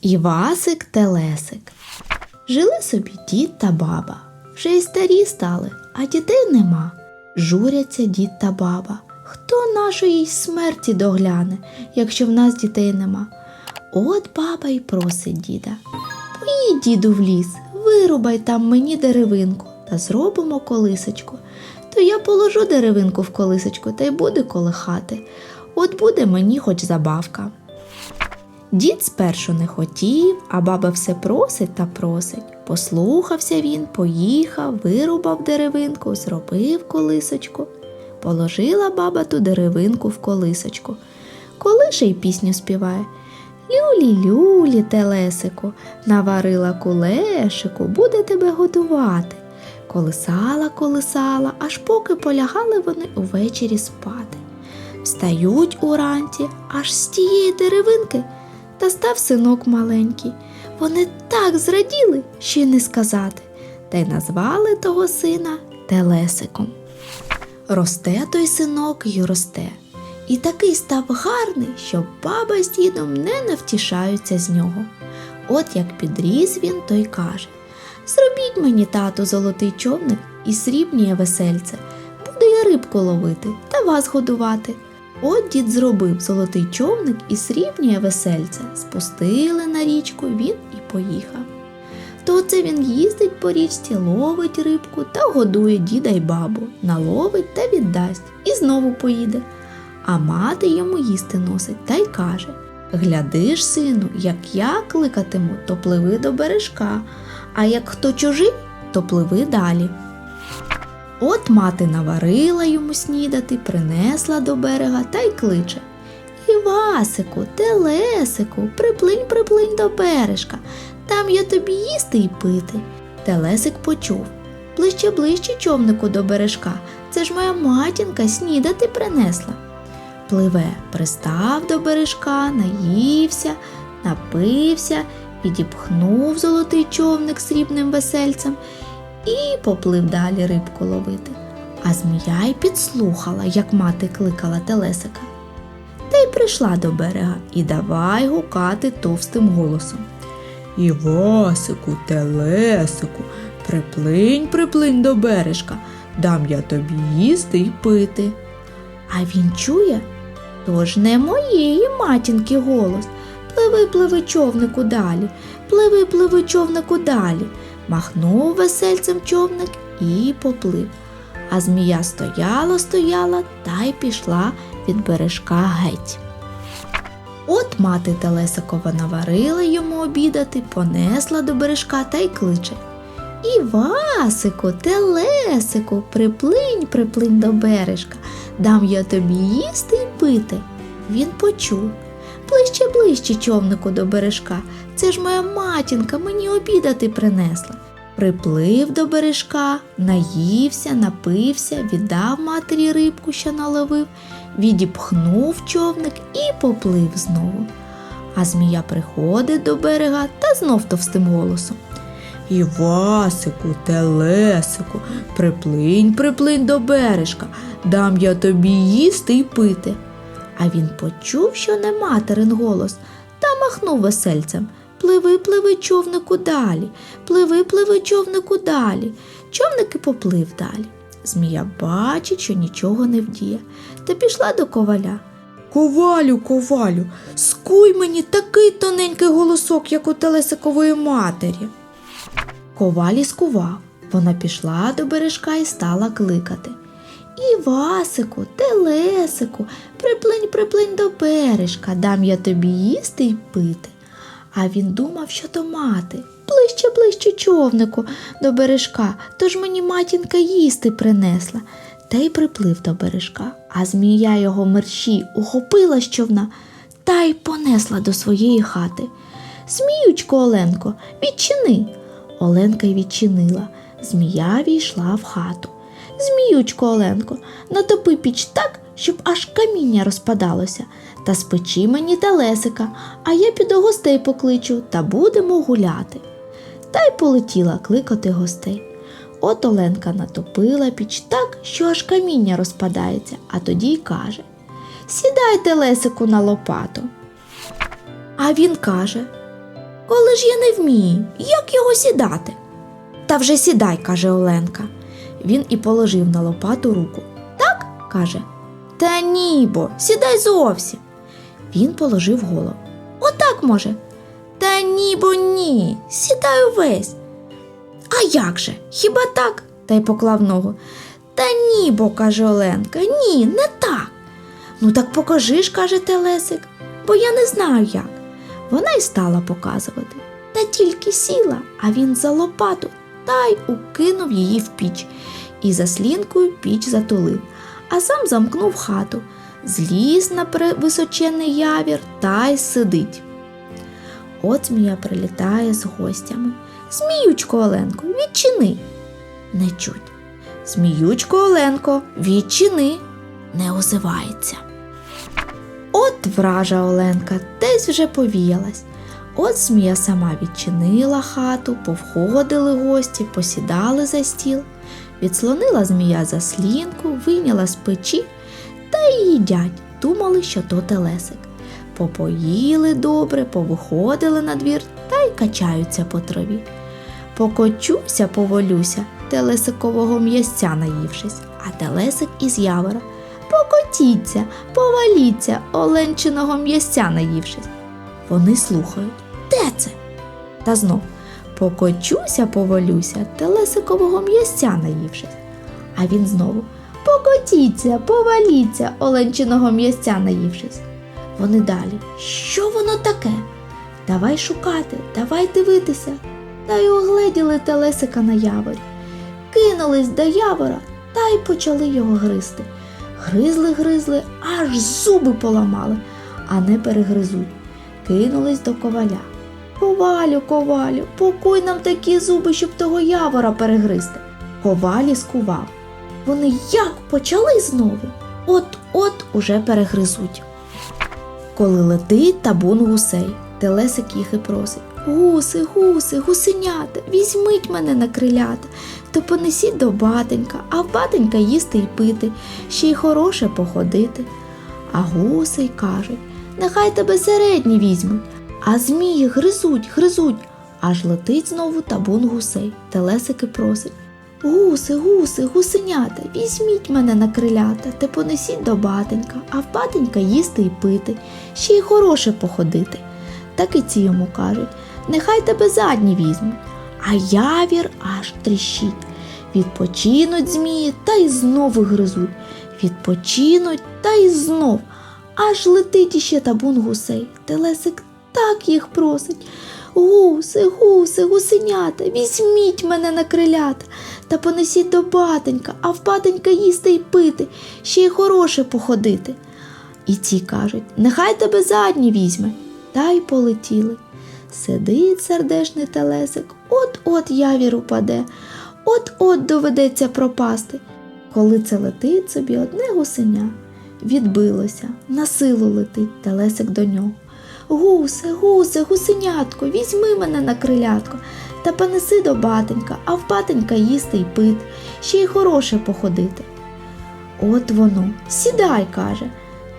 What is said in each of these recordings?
Івасик Телесик. Жили собі дід та баба. Вже й старі стали, а дітей нема. Журяться дід та баба. Хто нашої смерті догляне, якщо в нас дітей нема? От баба й просить діда. Поїдь, діду, в ліс, вирубай там мені деревинку та зробимо колисочку. То я положу деревинку в колисочку та й буде колихати. От буде мені хоч забавка. Дід спершу не хотів, а баба все просить та просить. Послухався він, поїхав, вирубав деревинку, зробив колисочку. Положила баба ту деревинку в колисочку. Колише й пісню співає. Люлі, люлі, телесику, наварила кулешику, буде тебе годувати. Колисала, колисала, аж поки полягали вони увечері спати. Встають уранці аж з тієї деревинки та став синок маленький. Вони так зраділи, що й не сказати, та й назвали того сина Телесиком. Росте той синок й росте, і такий став гарний, що баба з дідом не навтішаються з нього. От як підріс він, той каже Зробіть мені, тату, золотий човник і срібніє весельце. Буду я рибку ловити та вас годувати. От дід зробив золотий човник і срібніє весельце. Спустили на річку він і поїхав. То оце він їздить по річці, ловить рибку та годує діда й бабу, наловить та віддасть, і знову поїде. А мати йому їсти носить та й каже Гляди ж, сину, як я кликатиму, то пливи до бережка, а як хто чужий, то пливи далі. От мати наварила йому снідати, принесла до берега та й кличе. Івасику, телесику, приплинь, приплинь до бережка, там я тобі їсти й пити. Телесик почув. Ближче, ближче човнику до бережка, це ж моя матінка снідати принесла. Пливе, пристав до бережка, наївся, напився, підіпхнув золотий човник срібним весельцем і поплив далі рибку ловити. А змія й підслухала, як мати кликала телесика. Та й прийшла до берега і давай гукати товстим голосом. Івасику, телесику, приплинь, приплинь до бережка, дам я тобі їсти й пити. А він чує, то ж не моєї матінки голос. Пливи, пливи човнику далі, пливи, пливи човнику далі. Махнув весельцем човник і поплив. А змія стояла, стояла та й пішла від бережка геть. От мати Телесикова наварила йому обідати, понесла до бережка та й кличе. Івасику, телесику, приплинь, приплинь до бережка, дам я тобі їсти й пити. Він почув. Ближче, ближче човнику до бережка. Це ж моя матінка мені обідати принесла. Приплив до бережка, наївся, напився, віддав матері рибку, що наловив, відіпхнув човник і поплив знову. А змія приходить до берега та знов товстим голосом. Івасику, телесику, приплинь, приплинь до бережка, дам я тобі їсти й пити. А він почув, що не материн голос, та махнув весельцем. Пливи, пливи, човнику далі, пливи, пливи, човнику далі. Човник і поплив далі. Змія бачить, що нічого не вдіє, та пішла до коваля. Ковалю, ковалю, скуй мені такий тоненький голосок, як у телесикової матері. Коваль скував. Вона пішла до бережка і стала кликати. Івасику, телесику, приплинь, приплинь до бережка, дам я тобі їсти й пити. А він думав, що то мати. Ближче, ближче човнику до бережка, тож мені матінка їсти принесла. Та й приплив до бережка, а змія його мерщі ухопила з човна та й понесла до своєї хати. Зміючко, Оленко, відчини. Оленка й відчинила. Змія війшла в хату. Зміючко, Оленко, натопи піч так, щоб аж каміння розпадалося, та спечи мені телесика, а я піду гостей покличу та будемо гуляти. Та й полетіла кликати гостей. От Оленка натопила піч так, що аж каміння розпадається, а тоді й каже Сідай телесику на лопату. А він каже Коли ж я не вмію, як його сідати? Та вже сідай, каже Оленка. Він і положив на лопату руку. Так? каже. Та ні, бо сідай зовсім. Він положив голову. Отак може. Та ні, бо ні, сідай увесь. А як же? Хіба так? та й поклав ногу. Та ні, бо, каже Оленка, ні, не так. Ну так покажи ж, каже Телесик, бо я не знаю як. Вона й стала показувати. Та тільки сіла, а він за лопату та й укинув її в піч і заслінкою піч затулив, а сам замкнув хату, зліз на височенний явір та й сидить. От змія прилітає з гостями. Зміючко Оленко, відчини. Не чуть. Зміючко Оленко, відчини. Не озивається. От вража Оленка десь вже повіялась. От змія сама відчинила хату, повходили гості, посідали за стіл, відслонила змія за слінку, вийняла з печі та й їдять, думали, що то телесик. Попоїли добре, повиходили на двір та й качаються по траві. Покочуся, поволюся, телесикового м'ясця наївшись, а телесик із явора. Покотіться, поваліться, оленчиного м'ясця наївшись. Вони слухають. Де це? Та знов покочуся, поволюся, телесикового м'ясця наївшись. А він знову покотіться, поваліться, оленчиного м'ясця наївшись. Вони далі. Що воно таке? Давай шукати, давай дивитися. Та й огледіли телесика на яворі. Кинулись до явора та й почали його гризти. Гризли, гризли, аж зуби поламали, а не перегризуть. Кинулись до коваля. Ковалю, ковалю, покуй нам такі зуби, щоб того явора перегризти. Ковалі скував. Вони як почали знову? От-от уже перегризуть. Коли летить табун гусей, телесик їх і просить. Гуси, гуси, гусенята, візьміть мене на крилята, то понесіть до батенька, а в батенька їсти й пити, ще й хороше походити. А гуси й кажуть, нехай тебе середні візьмуть, а змії гризуть, гризуть, аж летить знову табун гусей, телесики просить. Гуси, гуси, гусенята, візьміть мене на крилята, та понесіть до батенька, а в батенька їсти й пити, ще й хороше походити. Так і ці йому кажуть, нехай тебе задні візьмуть, а явір аж тріщить. Відпочинуть змії та й знову гризуть, відпочинуть та й знов. Аж летить іще табун гусей. Телесик так їх просить. Гуси, гуси, гусенята, візьміть мене на крилята та понесіть до батенька, а в батенька їсти й пити, ще й хороше походити. І ці кажуть, нехай тебе задні візьме. Та й полетіли. Сидить сердешний телесик, от-от явір упаде, от-от доведеться пропасти. Коли це летить собі одне гусеня, відбилося, на силу летить телесик до нього. Гусе, гусе, гусенятко, візьми мене на крилятко та понеси до батенька, а в батенька їсти й пити, ще й хороше походити. От воно, сідай, каже,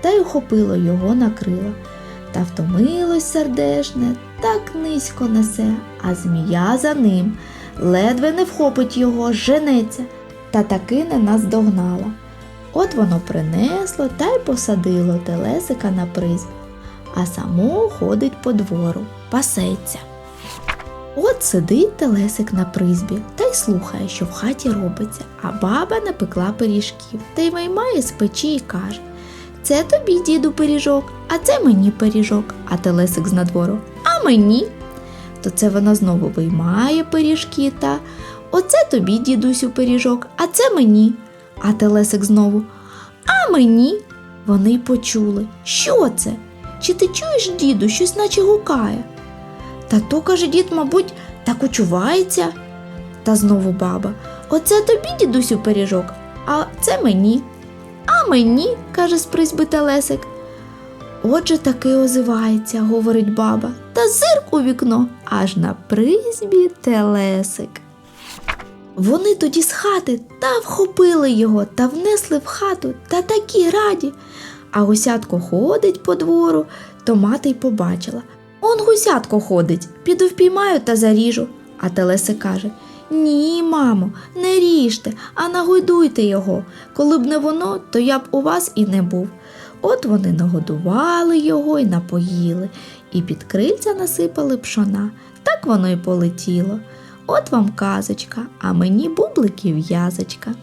та й ухопило його на крила. Та втомилось сердешне, так низько несе, а змія за ним ледве не вхопить його, женеться, та таки не наздогнала. От воно принесло та й посадило телесика на призьбу, а само ходить по двору, пасеться. От сидить телесик на призбі та й слухає, що в хаті робиться, а баба напекла пиріжків та й виймає з печі і каже Це тобі, діду, пиріжок, а це мені пиріжок, а телесик з надвору. А мені. То це вона знову виймає пиріжки та Оце тобі, дідусю, пиріжок, а це мені. А телесик знову. А мені. Вони почули. Що це? Чи ти чуєш, діду, щось наче гукає? Та то, каже дід, мабуть, так очувається. Та знову баба. Оце тобі, дідусю, пиріжок, а це мені. А мені, каже з призьби Телесик. Отже таки озивається, говорить баба, та зирк у вікно, аж на призьбі Телесик. Вони тоді з хати та вхопили його та внесли в хату та такі раді. А гусятко ходить по двору, то мати й побачила. он гусятко ходить, піду впіймаю та заріжу. А Телесик каже Ні, мамо, не ріжте, а нагодуйте його. Коли б не воно, то я б у вас і не був. От вони нагодували його і напоїли, і під крильця насипали пшона. Так воно й полетіло. От вам казочка, а мені бубликів в'язочка.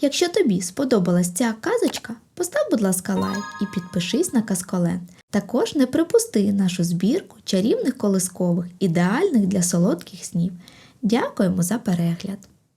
Якщо тобі сподобалась ця казочка, постав, будь ласка, лайк і підпишись на Казколен. Також не припусти нашу збірку чарівних колискових, ідеальних для солодких снів. Дякуємо за перегляд!